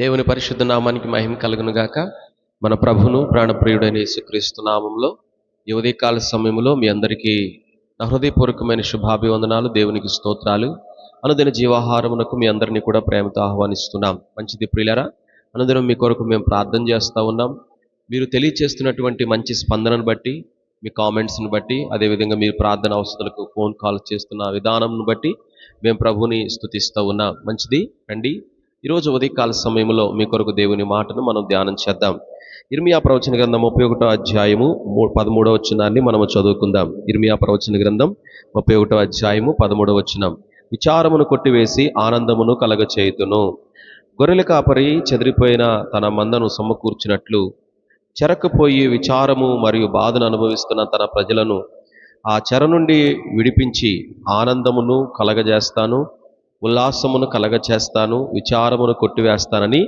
దేవుని పరిశుద్ధ నామానికి మహిమ కలుగును గాక మన ప్రభును ప్రాణప్రియుడైన యేసుక్రీస్తు నామంలో ఈ ఉదయకాల సమయంలో మీ అందరికీ హృదయపూర్వకమైన శుభాభివందనాలు దేవునికి స్తోత్రాలు. అనుదిన జీవాహారమునకు మీ అందరినీ కూడా ప్రేమతో ఆహ్వానిస్తున్నాం. మంచిది ప్రియులరా అనుదినం మీ కొరకు మేము ప్రార్థన చేస్తూ ఉన్నాం. మీరు తెలియచేస్తున్నటువంటి మంచి స్పందనను బట్టి మీ కామెంట్స్ని బట్టి అదేవిధంగా మీరు ప్రార్థన అవసరాలకు ఫోన్ కాల్ చేస్తున్న విధానంను బట్టి మేము ప్రభుని స్థుతిస్తూ ఉన్నాం. మంచిది? రండి. ఈరోజు ఉదయకాల సమయంలో మీ కొరకు దేవుని మాటను మనం ధ్యానం చేద్దాం. ఇర్మియా ప్రవచన గ్రంథం ముప్పై ఒకటో అధ్యాయము పదమూడవ వచనాన్ని మనము చదువుకుందాం. ఇర్మియా ప్రవచన గ్రంథం ముప్పై ఒకటో అధ్యాయము పదమూడవ వచనం. విచారమును కొట్టివేసి ఆనందమును కలగచేయుతును. గొర్రెల కాపరి చెదిరిపోయిన తన మందను సమకూర్చినట్లు చెరకపోయి విచారము మరియు బాధను అనుభవిస్తున్న తన ప్రజలను ఆ చెర నుండి విడిపించి ఆనందమును కలగజేస్తాను. ఉల్లాసమును కలగచేస్తాను విచారమును కొట్టివేస్తానని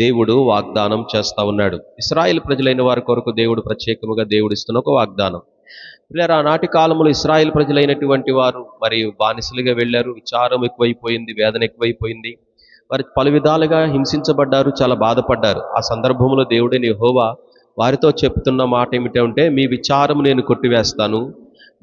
దేవుడు వాగ్దానం చేస్తా ఉన్నాడు. ఇస్రాయేల్ ప్రజలైన వారి కొరకు దేవుడు ప్రత్యేకముగా దేవుడిస్తున్న ఒక వాగ్దానం. పిల్లలు ఆనాటి కాలంలో ఇస్రాయేల్ ప్రజలైనటువంటి వారు మరి బానిసలుగా వెళ్ళారు విచారం ఎక్కువైపోయింది వేదన ఎక్కువైపోయింది. వారు పలు విధాలుగా హింసించబడ్డారు చాలా బాధపడ్డారు. ఆ సందర్భంలో దేవుడిని హోవా వారితో చెప్తున్న మాట ఏమిటంటే మీ విచారము నేను కొట్టివేస్తాను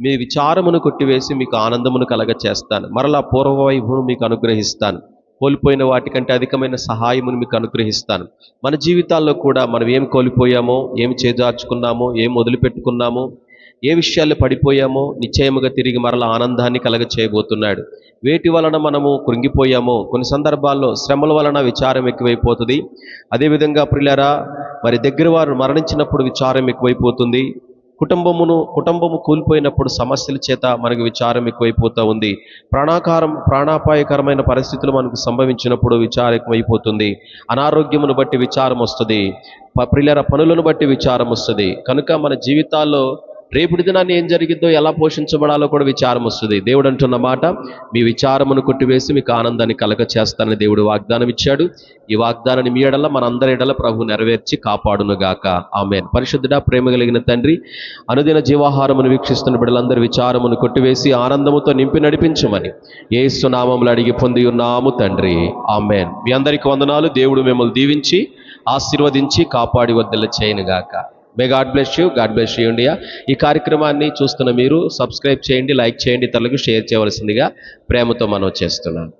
మీ విచారమును కొట్టివేసి మీకు ఆనందమును కలగ చేస్తాను మరలా పూర్వవైభవం మీకు అనుగ్రహిస్తాను. కోల్పోయిన వాటికంటే అధికమైన సహాయమును మీకు అనుగ్రహిస్తాను. మన జీవితాల్లో కూడా మనం ఏం కోల్పోయామో ఏం చేజార్చుకున్నామో ఏం వదిలిపెట్టుకున్నామో ఏ విషయాల్లో పడిపోయామో నిశ్చయముగా తిరిగి మరల ఆనందాన్ని కలగ చేయబోతున్నాడు వేటి వలన మనము కృంగిపోయామో కొన్ని సందర్భాల్లో శ్రమల వలన విచారం ఎక్కువైపోతుంది. అదేవిధంగా ప్రిలరా మరి దగ్గర వారు మరణించినప్పుడు విచారం ఎక్కువైపోతుంది. కుటుంబమును కుటుంబము కూలిపోయినప్పుడు సమస్యల చేత మనకు విచారం ఎక్కువైపోతూ ఉంది. ప్రాణాకారం ప్రాణాపాయకరమైన పరిస్థితులు మనకు సంభవించినప్పుడు విచారం ఎక్కువైపోతుంది. అనారోగ్యమును బట్టి విచారం వస్తుంది. ప్రిల్లర పనులను బట్టి విచారం వస్తుంది. కనుక మన జీవితాల్లో రేపుడి దినాన్ని ఏం జరిగిద్దో ఎలా పోషించబడాలో కూడా విచారం వస్తుంది. దేవుడు అంటున్న మాట మీ విచారమును కొట్టివేసి మీకు ఆనందాన్ని కలగ చేస్తానని దేవుడు వాగ్దానం ఇచ్చాడు. ఈ వాగ్దానాన్ని మీ ఎడల మనందరి ఎడల ప్రభు నెరవేర్చి కాపాడునుగాక. ఆమెన్. పరిశుద్ధుడా ప్రేమ కలిగిన తండ్రి అనుదిన జీవాహారమును వీక్షిస్తున్న బిడ్డలందరి విచారమును కొట్టివేసి ఆనందముతో నింపి నడిపించమని ఏసు నామములు అడిగి పొంది ఉన్నాము తండ్రి. ఆమెన్. మీ అందరికి వందనాలు. దేవుడు మిమ్మల్ని దీవించి ఆశీర్వదించి కాపాడి వద్దల చేయనుగాక. May God bless you God bless you India ఈ కార్యక్రమాన్ని చూస్తున్న మీరు సబ్స్క్రైబ్ చేయండి లైక్ చేయండి ఇతరులకు షేర్ చేయవలసిందిగా ప్రేమతో మనం చేస్తున్నాను.